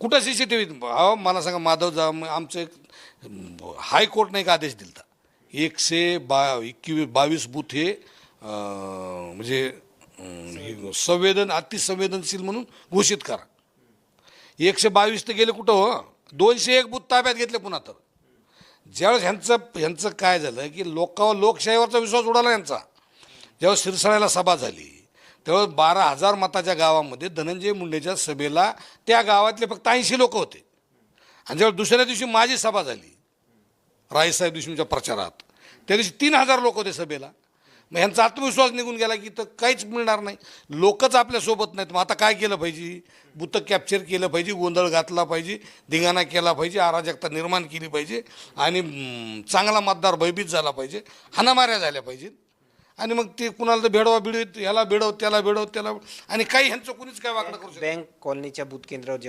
कुठं C C T V अहो मला सांगा माधव जा आमचं एक हायकोर्टने एक आदेश दिला एकशे बा एकवीस बावीस बूथ हे म्हणजे संवेदन अतिसंवेदनशील म्हणून घोषित करा. एकशे बावीस तर गेले कुठं हो? दोनशे एक बूथ ताब्यात घेतले पुन्हा तर. ज्यावेळेस ह्यांचं ह्यांचं काय झालं की लोकांवर लोकशाहीवरचा विश्वास उडाला यांचा. ज्यावेळेस शिरसाळ्याला सभा झाली त्यावेळेस बारा हजार मताच्या गावामध्ये धनंजय मुंडेच्या सभेला त्या गावातले फक्त ऐंशी लोक होते. आणि जेव्हा दुसऱ्या दिवशी माझी सभा झाली रायसाहेब देशमुखच्या प्रचारात त्या दिवशी तीन हजार लोक होते सभेला. मग ह्यांचा आत्मविश्वास निघून गेला की तर काहीच मिळणार नाही. लोकच आपल्यासोबत नाहीत. मग आता काय केलं पाहिजे? बुतं कॅप्चर केलं पाहिजे गोंधळ घातला पाहिजे धिंगाणा केला पाहिजे अराजकता निर्माण केली पाहिजे आणि चांगला मतदार भयभीत झाला पाहिजे हाणामाऱ्या झाल्या पाहिजेत. आणि मग ते कुणाला तर भेडवा भिडवीत ह्याला भेडव त्याला भेडव त्याला आणि काही ह्यांचं कुणीच काय वाकडं करू शकत नाही. बँक कॉलनीच्या बूथ केंद्रावर जेव्हा